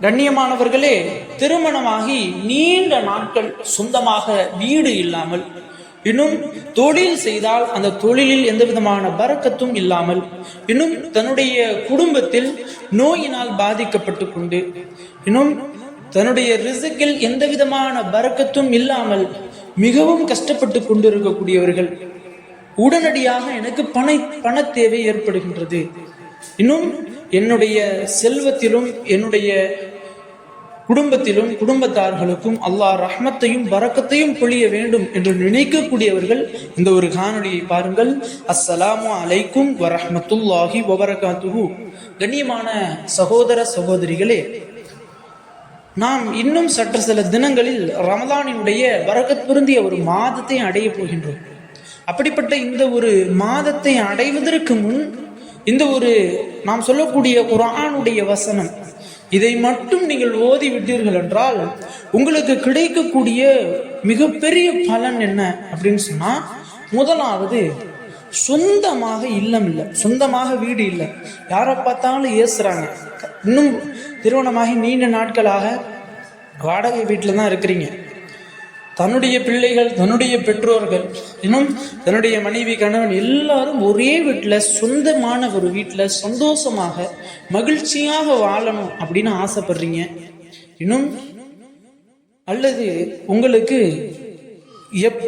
கண்ணியமானவர்களே திருமணமாகி நீண்ட நாட்கள் சொந்தமாக வீடு இல்லாமல் இன்னும் தொழில் செய்தால் அந்த தொழிலில் எந்த விதமான பறக்கத்தும் இல்லாமல் இன்னும் தன்னுடைய குடும்பத்தில் நோயினால் பாதிக்கப்பட்டு கொண்டு இன்னும் தன்னுடைய ரிசுக்கில் எந்த விதமான பறக்கத்தும் இல்லாமல் மிகவும் கஷ்டப்பட்டு கொண்டிருக்கக்கூடியவர்கள் உடனடியாக எனக்கு பண பண தேவை ஏற்படுகின்றது. இன்னும் என்னுடைய செல்வத்திலும் என்னுடைய குடும்பத்திலும் குடும்பத்தார்களுக்கும் அல்லாஹ் ரஹ்மத்தையும் வரக்கத்தையும் பொழிய வேண்டும் என்று நினைக்கக்கூடியவர்கள் இந்த ஒரு காணொலியை பாருங்கள். அஸ்ஸலாமு அலைக்கும் வரஹமத்துல்லாஹி வபரகாத்துஹு. கண்ணியமான சகோதர சகோதரிகளே நாம் இன்னும் சற்று சில தினங்களில் ரமலானினுடைய வரகத் பொருந்திய ஒரு மாதத்தை அடைய போகின்றோம். அப்படிப்பட்ட இந்த ஒரு மாதத்தை அடைவதற்கு முன் இந்த ஒரு நாம் சொல்லக்கூடிய குரானுடைய வசனம் இதை மட்டும் நீங்கள் ஓதி விட்டீர்கள் என்றால் உங்களுக்கு கிடைக்கக்கூடிய மிகப்பெரிய பலன் என்ன அப்படின்னு சொன்னால் முதலாவது சொந்தமாக இல்லம் இல்லை. சொந்தமாக வீடு இல்லை. யாரை பார்த்தாலும் ஏசுறாங்க. இன்னும் திருமணமாகி நீண்ட நாட்களாக வாடகை வீட்டில் தான் இருக்கிறீங்க. தன்னுடைய பிள்ளைகள் தன்னுடைய பெற்றோர்கள் இன்னும் தன்னுடைய மனைவி கணவன் எல்லாரும் ஒரே வீட்டில் சொந்தமான ஒரு வீட்டில் சந்தோஷமாக மகிழ்ச்சியாக வாழணும் அப்படின்னு ஆசைப்படுறீங்க. இன்னும் அல்லது உங்களுக்கு எப்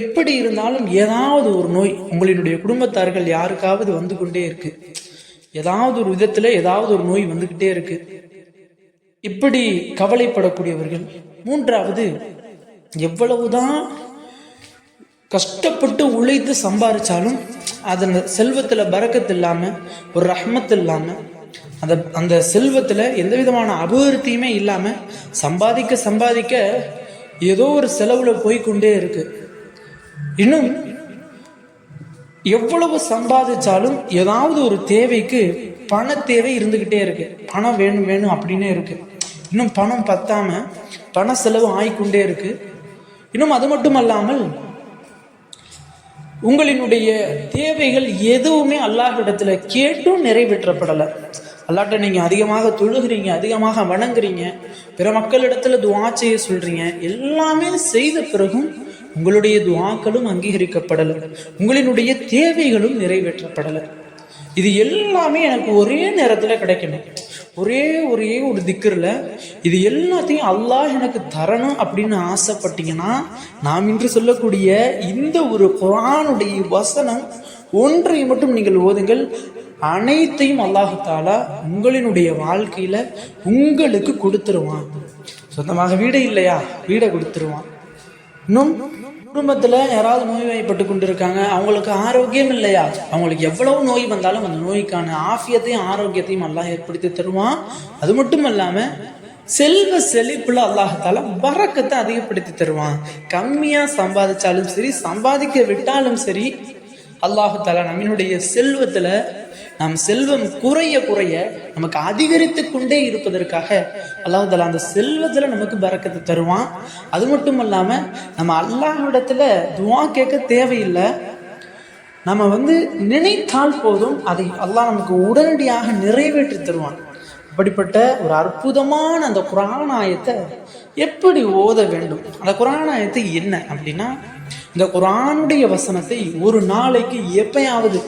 எப்படி இருந்தாலும் ஏதாவது ஒரு நோய் உங்களினுடைய குடும்பத்தார்கள் யாருக்காவது வந்து கொண்டே இருக்கு. ஏதாவது ஒரு விதத்தில் ஏதாவது ஒரு நோய் வந்துக்கிட்டே இருக்கு. இப்படி கவலைப்படக்கூடியவர்கள். மூன்றாவது எவ்வளவுதான் கஷ்டப்பட்டு உழைத்து சம்பாதிச்சாலும் அதன் செல்வத்தில் பறக்கத்து இல்லாமல் ஒரு ரஹ்மத் இல்லாமல் அந்த அந்த செல்வத்தில் எந்த விதமான அபிவிருத்தியுமே இல்லாமல் சம்பாதிக்க சம்பாதிக்க ஏதோ ஒரு செலவில் போய்க்கொண்டே இருக்கு. இன்னும் எவ்வளவு சம்பாதிச்சாலும் ஏதாவது ஒரு தேவைக்கு பண தேவை இருந்துக்கிட்டே இருக்கு. பணம் வேணும் வேணும் அப்படின்னே இருக்கு. இன்னும் பணம் பத்தாம பண செலவு ஆகிக்கொண்டே இருக்குது இன்னும் அது மட்டும் அல்லாமல் உங்களினுடைய தேவைகள் எதுவுமே அல்லாஹ்விடத்துல கேட்டும் நிறைவேற்றப்படலை. அல்லாட்ட நீங்கள் அதிகமாக தொழுகிறீங்க அதிகமாக வணங்குறீங்க பிற மக்களிடத்துல துவா செய்ய சொல்கிறீங்க எல்லாமே செய்த பிறகும் உங்களுடைய துவாக்களும் அங்கீகரிக்கப்படலை. உங்களினுடைய தேவைகளும் நிறைவேற்றப்படலை. இது எல்லாமே எனக்கு ஒரே நேரத்தில் கிடைக்கணும். ஒரே ஒரே ஒரு திக்கரில் இது எல்லாத்தையும் அல்லாஹ் எனக்கு தரணும் அப்படின்னு ஆசைப்பட்டீங்கன்னா நாம் இன்று சொல்லக்கூடிய இந்த ஒரு குரானுடைய வசனம் ஒன்றை மட்டும் நீங்கள் ஓதுங்கள். அனைத்தையும் அல்லாஹு உங்களினுடைய வாழ்க்கையில உங்களுக்கு கொடுத்துருவான். சொந்தமாக வீடு இல்லையா? வீடை கொடுத்துருவான். இன்னும் குடும்பத்தில் யாராவது நோய்வாய்ப்பட்டு கொண்டு இருக்காங்க அவங்களுக்கு ஆரோக்கியம் இல்லையா? அவங்களுக்கு எவ்வளவு நோய் வந்தாலும் அந்த நோய்க்கான ஆஃபியத்தையும் ஆரோக்கியத்தையும் அல்லாஹ் ஏற்படுத்தி தருவான். அது மட்டும் இல்லாமல் செல்வ செழிப்புல அல்லாஹால வரக்கத்தை அதிகப்படுத்தி தருவான். கம்மியாக சம்பாதிச்சாலும் சரி சம்பாதிக்க விட்டாலும் சரி அல்லாஹு தாலா நம்மளுடைய செல்வத்தில் நம் செல்வம் குறைய குறைய நமக்கு அதிகரித்து கொண்டே இருப்பதற்காக அல்லாஹு தாலா அந்த செல்வத்தில் நமக்கு பறக்கத்தை தருவான். அது மட்டும் இல்லாமல் நம்ம அல்லாஹிடத்தில் துவா கேட்க தேவையில்லை. நம்ம வந்து நினைத்தால் போதும் அதை அல்லாஹ் நமக்கு உடனடியாக நிறைவேற்றி தருவான். அப்படிப்பட்ட ஒரு அற்புதமான அந்த குரானாயத்தை எப்படி ஓத வேண்டும்? அந்த குரானாயத்தை என்ன அப்படின்னா இந்த குரானுடைய வசனத்தை ஒரு நாளைக்கு எப்பயாவது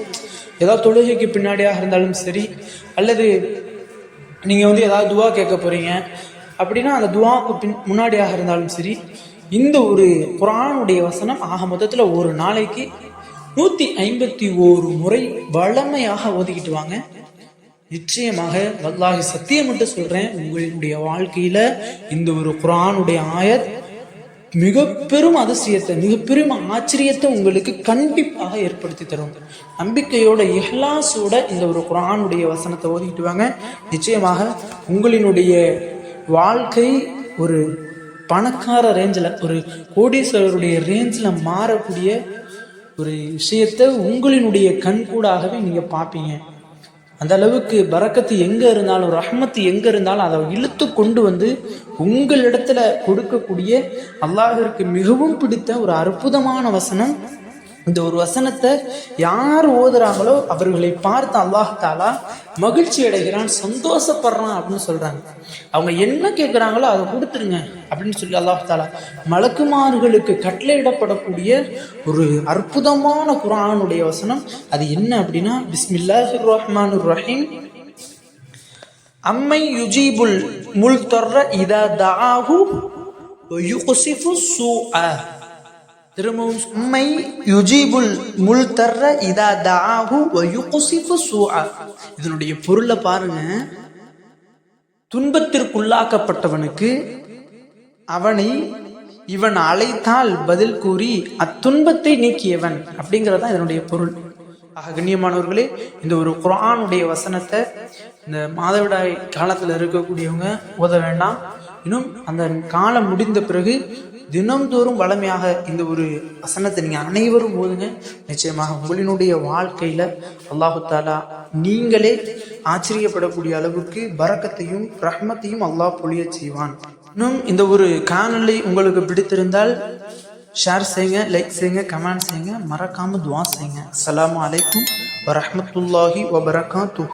ஏதாவது தொழுகைக்கு பின்னாடியாக இருந்தாலும் சரி அல்லது நீங்கள் வந்து ஏதாவது துவா கேட்க போகிறீங்க அப்படின்னா அந்த துவாவுக்கு பின் முன்னாடியாக இருந்தாலும் சரி இந்த ஒரு குரானுடைய வசனம் ஆக மொத்தத்தில் ஒரு நாளைக்கு நூற்றி ஐம்பத்தி ஓரு முறை வளமையாக ஓதிக்கிட்டு வாங்க. நிச்சயமாக வல்லாஹி சத்தியம் மட்டும் சொல்கிறேன் உங்களுடைய வாழ்க்கையில் இந்த ஒரு குரானுடைய ஆயத் மிக பெரும் அதிசயத்தை மிக பெரும் ஆச்சரியத்தை உங்களுக்கு கண்டிப்பாக ஏற்படுத்தி தரும். நம்பிக்கையோட இஹ்லாஸோட இந்த ஒரு குரானுடைய வசனத்தை ஓதிக்கிட்டு வாங்க. நிச்சயமாக உங்களினுடைய வாழ்க்கை ஒரு பணக்கார ரேஞ்சில் ஒரு கோடீஸ்வரருடைய ரேஞ்சில் மாறக்கூடிய ஒரு விஷயத்தை உங்களினுடைய கண்கூடாகவே நீங்கள் பார்ப்பீங்க. அந்த அளவுக்கு பறக்கத்து எங்கே இருந்தாலும் ரஹ்மத்து எங்கே இருந்தாலும் அதை இழுத்து கொண்டு வந்து உங்களிடத்துல கொடுக்கக்கூடிய அல்லாஹிற்கு மிகவும் பிடித்த ஒரு அற்புதமான வசனம் இந்த ஒரு வசனத்தை யார் ஓதுறாங்களோ அவர்களை பார்த்து அல்லாஹ் தாலா மகிழ்ச்சி அடைகிறான் சந்தோஷப்படுறான் அப்படின்னு சொல்கிறாங்க அவங்க என்ன கேட்குறாங்களோ அதை கொடுத்துருங்க அப்படின்னு சொல்லி அல்லாஹ் தாலா மலக்குமார்களுக்கு கட்டளையிடப்படக்கூடிய ஒரு அற்புதமான குரானுடைய வசனம். அது என்ன அப்படின்னா பிஸ்மில்லாஹிர் ரஹ்மான் ரஹீம் அம்மை யுஜீபுல் முல் தொர்ற இதா தாஹு யுகுசிஃபு சூஅ திரும்பவும் உம்மை யுஜிபுல் முல் தர்ற இதா தாஹு யுகுசிஃபு சூஅ இதனுடைய பொருளை பாருங்க. துன்பத்திற்குள்ளாக்கப்பட்டவனுக்கு அவனை இவன் அழைத்தால் பதில் கூறி அத்துன்பத்தை நீக்கியவன் அப்படிங்கிறது இதனுடைய பொருள். ஆக கண்ணியமானவர்களே இந்த ஒரு குரானுடைய வசனத்தை இந்த மாதவிடாய் காலத்தில் இருக்கக்கூடியவங்க ஓத வேண்டாம். இன்னும் அந்த காலம் முடிந்த பிறகு தினம்தோறும் வளமையாக இந்த ஒரு வசனத்தை நீங்கள் அனைவரும் ஓதுங்க. நிச்சயமாக உங்களினுடைய வாழ்க்கையில் அல்லாஹு தாலா நீங்களே ஆச்சரியப்படக்கூடிய அளவுக்கு பரக்கத்தையும் ரஹ்மத்தையும் அல்லாஹ் பொழியச் செய்வான். இன்னும் இந்த ஒரு காணொலி உங்களுக்கு பிடித்திருந்தால் ஷேர் செய்யுங்க லைக் செய்யுங்க கமெண்ட் செய்யுங்க. மறக்காமல் துவா செய்யுங்க. அலாம் அலைக்கும் வரஹ்மத்துல்லாஹி வபரகாத்துஹு.